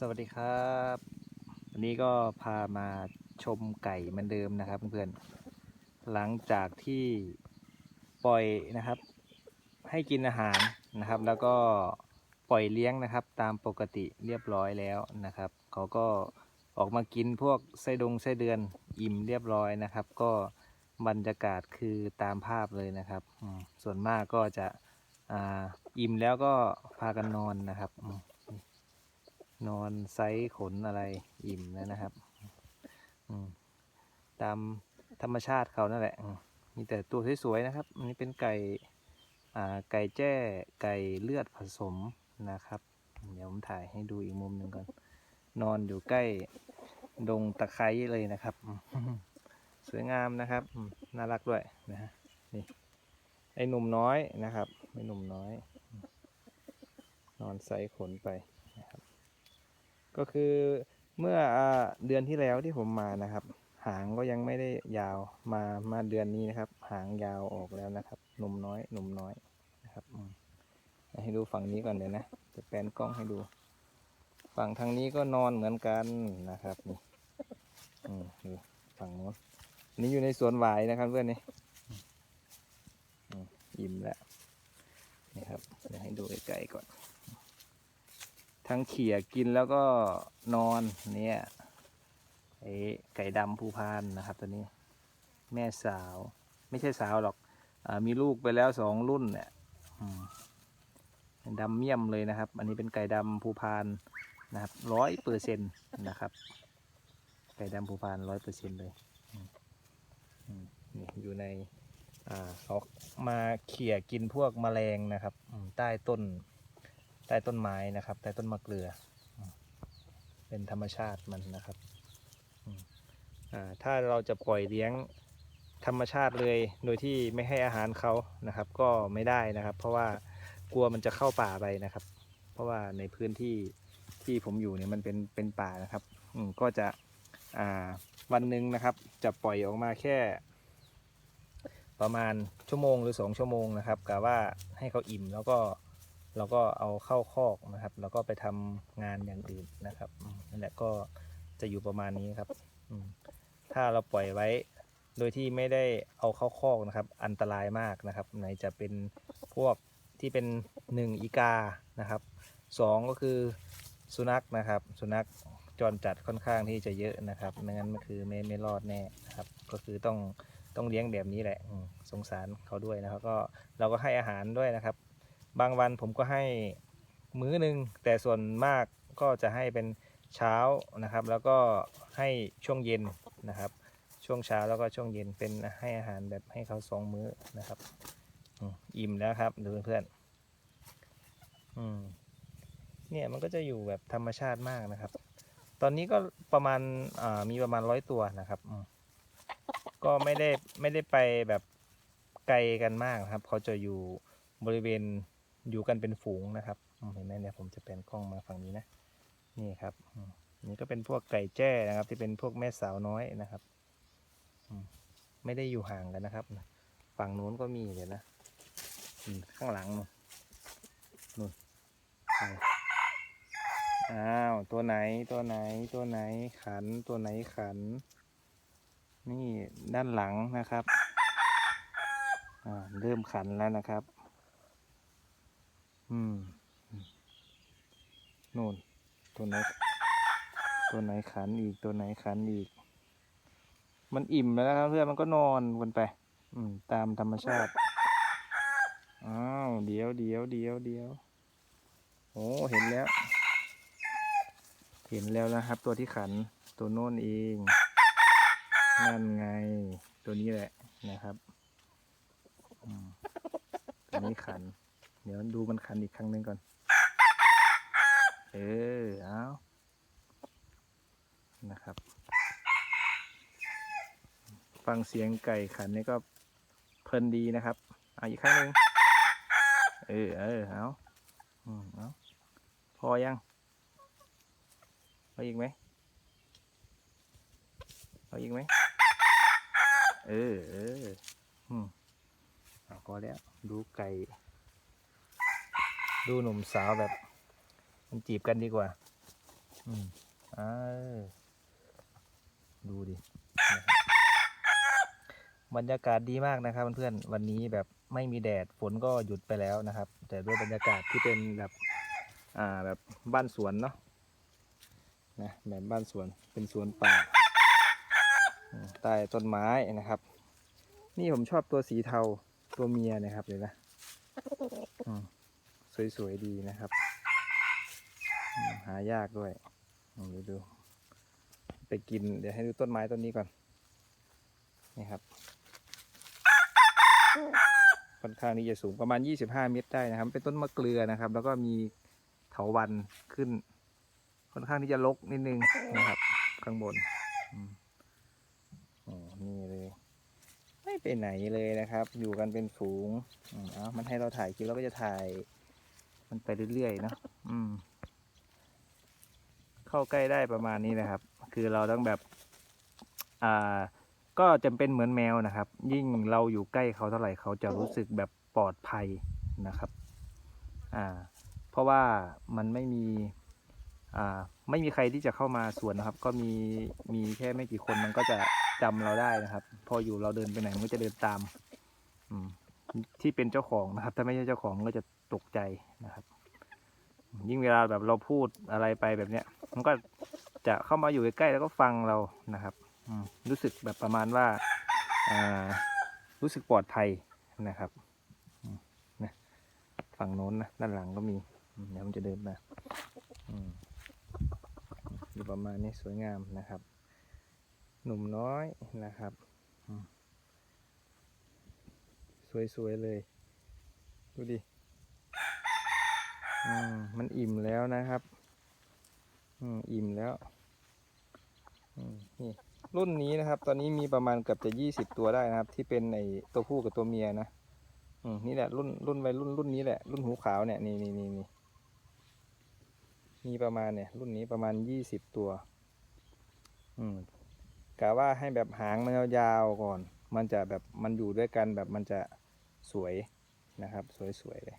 สวัสดีครับ วันนี้ก็พามาชมไก่เหมือนเดิมนะครับเพื่อนๆหลังจากที่ปล่อยนะครับ ให้กินอาหารนะครับ แล้วก็ปล่อยเลี้ยงนะครับ ตามปกติเรียบร้อยแล้วนะครับเขาก็ออกมากินพวกไส้ดงไส้เดือนอิ่มเรียบร้อยนะครับ ก็บรรยากาศคือตามภาพเลยนะครับ ส่วนมากก็จะอ,อิ่มแล้วก็พากันนอนนะครับ นอนไซส์ขนอะไรอิ่มแล้วนะครับตามธรรมชาติเขานั่นแหละมีแต่ตัวสวยๆนะครับอันนี้เป็นไก่ไก่แจ้ไก่เลือดผสมนะครับ เดี๋ยวผมถ่ายให้ดูอีกมุมหนึ่งก่อนนอนอยู่ใกล้ดงตะไคร้เลยนะครับ สวยงามนะครับน่ารักด้วยนะฮะนี่ไอ้หนุ่มน้อยนะครับไอ้หนุ่มน้อย นอนไซส์ขนไป ก็คือเมื่ออเดือนที่แล้วที่ผมมานะครับ หางก็ยังไม่ได้ยาวมามาเดือนนี้นะครับ หางยาวออกแล้วนะครับหนุ่มน้อยหนุ่มน้อยนะครับให้ดูฝั่งนี้ก่อนเดี๋ยวนะจะแปลนกล้องให้ดู ฝั่งทางนี้ก็นอนเหมือนกันนะครับนี่ดูฝั่งโน้นนี่อยู่ในสวนหวายนะครับเพื่อนนี่อิ่มแล้วนี่ครับเดี๋ยวให้ดูใกล้ๆก่อน ทั้งเขี่ยกินแล้วก็นอนเนี่ยไอ้ไก่ดำภูพานนะครับตัวนี้ แม่สาว ไม่ใช่สาวหรอกอมีลูกไปแล้วสองรุ่นเนี่ยดำเมี่ยมเลยนะครับ อันนี้เป็นไก่ดำภูพานนะครับร้อยเปอร์เซ็นต์นะครับ ไก่ดำภูพานร้อยเปอร์เซ็นต์เลยอืมอืมนี่อยู่ในเขามาเขี่ยกินพวกแมลงนะครับใต้ต้น ใต้ต้นไม้นะครับใต้ต้นมะเกลือ เป็นธรรมชาติมันนะครับถ้าเราจะปล่อยเลี้ยงธรรมชาติเลยโดยที่ไม่ให้อาหารเขานะครับ ก็ไม่ได้นะครับ เพราะว่ากลัวมันจะเข้าป่าไปนะครับ เพราะว่าในพื้นที่ที่ผมอยู่เนี่ยมันเป็นเป็นป่านะครับก็จะวันหนึ่งนะครับ จะปล่อยออกมาแค่ ประมาณชั่วโมงหรือสองชั่วโมงนะครับกะว่าให้เขาอิ่มแล้วก็ เราก็เอาเข้าคอกนะครับ แล้วก็ไปทำงานอย่างอื่นนะครับนั่นแหละก็จะอยู่ประมาณนี้ครับถ้าเราปล่อยไว้ โดยที่ไม่ได้เอาเข้าคอกนะครับ อันตรายมากนะครับไหนจะเป็นพวกที่เป็นหนึ่งอีกานะครับสองก็คือสุนัขนะครับ สุนัขจรจัดค่อนข้างที่จะเยอะนะครับไม่งั้นมันคือไม่ไม่รอดแน่นะครับ ก็คือต้องต้องเลี้ยงแบบนี้แหละสงสารเขาด้วยนะครับ ก็เราก็ให้อาหารด้วยนะครับ บางวันผมก็ให้มื้อหนึ่งแต่ส่วนมากก็จะให้เป็นเช้านะครับ แล้วก็ให้ช่วงเย็นนะครับ ช่วงเช้าแล้วก็ช่วงเย็นเป็นให้อาหารแบบให้เขาสองมื้อนะครับอิ่มแล้วครับดูเพื่อนๆอืมเนี่ยมันก็จะอยู่แบบธรรมชาติมากนะครับ ตอนนี้ก็ประมาณมีประมาณร้อยตัวนะครับ ก็ไม่ได้ไม่ได้ไปแบบไกลกันมากครับ เขาจะอยู่บริเวณ อยู่กันเป็นฝูงนะครับเห็นไหมเนี่ยผมจะแปลนกล้องมาฝั่งนี้นะนี่ครับนี่ก็เป็นพวกไก่แจ้นะครับ ที่เป็นพวกแม่สาวน้อยนะครับไม่ได้อยู่ห่างกันนะครับ ฝั่งนู้นก็มีเดี๋ยวนะอืมข้างหลังนู่นนู่นอ้าวตัวไหนตัวไหนตัวไหนขันตัวไหนขัน นี่ด้านหลังนะครับเริ่มขันแล้วนะครับ อืมนู่น ตัวไหน ตัวไหนขันอีก ตัวไหนขันอีก มันอิ่มแล้วนะครับเพื่อนมันก็นอนกันไป อืม ตามธรรมชาติ อ้าว เดี๋ยวเดี๋ยวเดี๋ยวเดี๋ยวโอ้ เห็นแล้ว เห็นแล้วนะครับ ตัวที่ขัน ตัวโน่นเอง นั่นไง ตัวนี้แหละนะครับ อืมตัวนี้ขัน เดี๋ยวดูมันขันอีกครั้งหนึ่งก่อน เออ เอานะครับ ฟังเสียงไก่ขันนี่ก็เพลินดีนะครับเอาอีกครั้งหนึ่งเออ เออ เอาอืมเอาพอยังเอาอีกไหมเอาอีกไหมเออ เออ อืมเอาพอแล้ว ดูไก่ ดูหนุ่มสาวแบบ มันจีบกันดีกว่า อืมอ่าดูดิบรรยากาศดีมากนะครับเพื่อนๆวันนี้แบบไม่มีแดดฝนก็หยุดไปแล้วนะครับ แต่ด้วยบรรยากาศที่เป็นแบบอ่าแบบบ้านสวนเนาะนะแบบบ้านสวนเป็นสวนป่าใต้ต้นไม้นะครับ นี่ผมชอบตัวสีเทาตัวเมียนะครับเลยนะอืม สวยๆดีนะครับ หายากด้วยอืมเดี๋ยวดู ไปกิน เดี๋ยวให้ดูต้นไม้ต้นนี้ก่อน นี่ครับ ค่อนข้างที่จะสูงประมาณ 25 เมตรได้นะครับ เป็นต้นมะเกลือนะครับ แล้วก็มีเถาวันขึ้น ค่อนข้างที่จะรกนิดนึงนะครับ ข้างบนอืมโอ้นี่เลยไม่ไปไหนเลยนะครับ อยู่กันเป็นฝูงอืมเอ้ามันให้เราถ่ายคลิปเราก็จะถ่าย มันไปเรื่อยๆเนอะอืม เข้าใกล้ได้ประมาณนี้นะครับ คือเราต้องแบบ อ่า ก็จะเป็นเหมือนแมวนะครับ ยิ่งเราอยู่ใกล้เขาเท่าไหร่เขาจะรู้สึกแบบปลอดภัยนะครับ อ่า เพราะว่ามันไม่มี อ่า ไม่มีใครที่จะเข้ามาสวนนะครับ ก็มีมีแค่ไม่กี่คนมันก็จะจำเราได้นะครับ พออยู่เราเดินไปไหนมันก็จะเดินตาม อืม ที่เป็นเจ้าของนะครับ ถ้าไม่ใช่เจ้าของก็จะตกใจนะครับ ยิ่งเวลาแบบเราพูดอะไรไปแบบเนี้ย มันก็จะเข้ามาอยู่ใกล้ๆแล้วก็ฟังเรานะครับรู้สึกแบบประมาณว่ารู้สึกปลอดภัยนะครับนะฝั่งโน้นนะด้านหลังก็มีเดี๋ยวมันจะเดินมาอยู่ประมาณนี้สวยงามนะครับ หนุ่มน้อยนะครับ สวยๆเลย ดูดิอืมมันอิ่มแล้วนะครับ อืมอิ่มแล้วอืมนี่รุ่นนี้นะครับ ตอนนี้มีประมาณเกือบจะยี่สิบตัวได้นะครับ ที่เป็นไอตัวผู้กับตัวเมียนะอืมนี่แหละรุ่นรุ่นวัยรุ่นรุ่นนี้แหละรุ่นหูขาวเนี่ยนี่นี่นี่นี่มีประมาณเนี่ย รุ่นนี้ประมาณยี่สิบตัว อืมกะว่าให้แบบหางมันยาวๆก่อน มันจะแบบมันอยู่ด้วยกันแบบมันจะ สวยนะครับ สวยๆเลย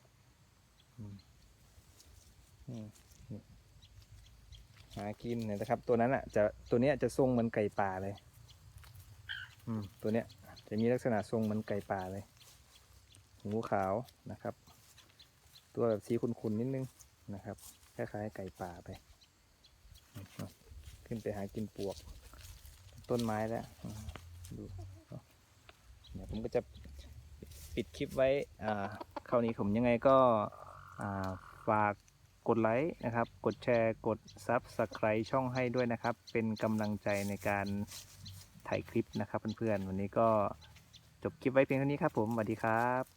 หากินเนี่ยนะครับ ตัวนั้นอะจะตัวเนี้ยจะทรงเหมือนไก่ป่าเลย อืม ตัวเนี้ย จะมีลักษณะทรงเหมือนไก่ป่าเลย หูขาวนะครับ ตัวแบบสีขุ่นๆนิดนึงนะครับ คล้ายๆไก่ป่าไป ขึ้นไปหากินปวก ต้นไม้แล้วดูเดี๋ยวผมก็จะ ปิดคลิปไว้อ่าคราวนี้ผมยังไงก็ฝากกดไลค์นะครับ กดแชร์ กด Subscribe ช่องให้ด้วยนะครับ เป็นกำลังใจในการถ่ายคลิปนะครับเพื่อนๆ วันนี้ก็จบคลิปไว้เพียงเท่านี้ครับผม สวัสดีครับ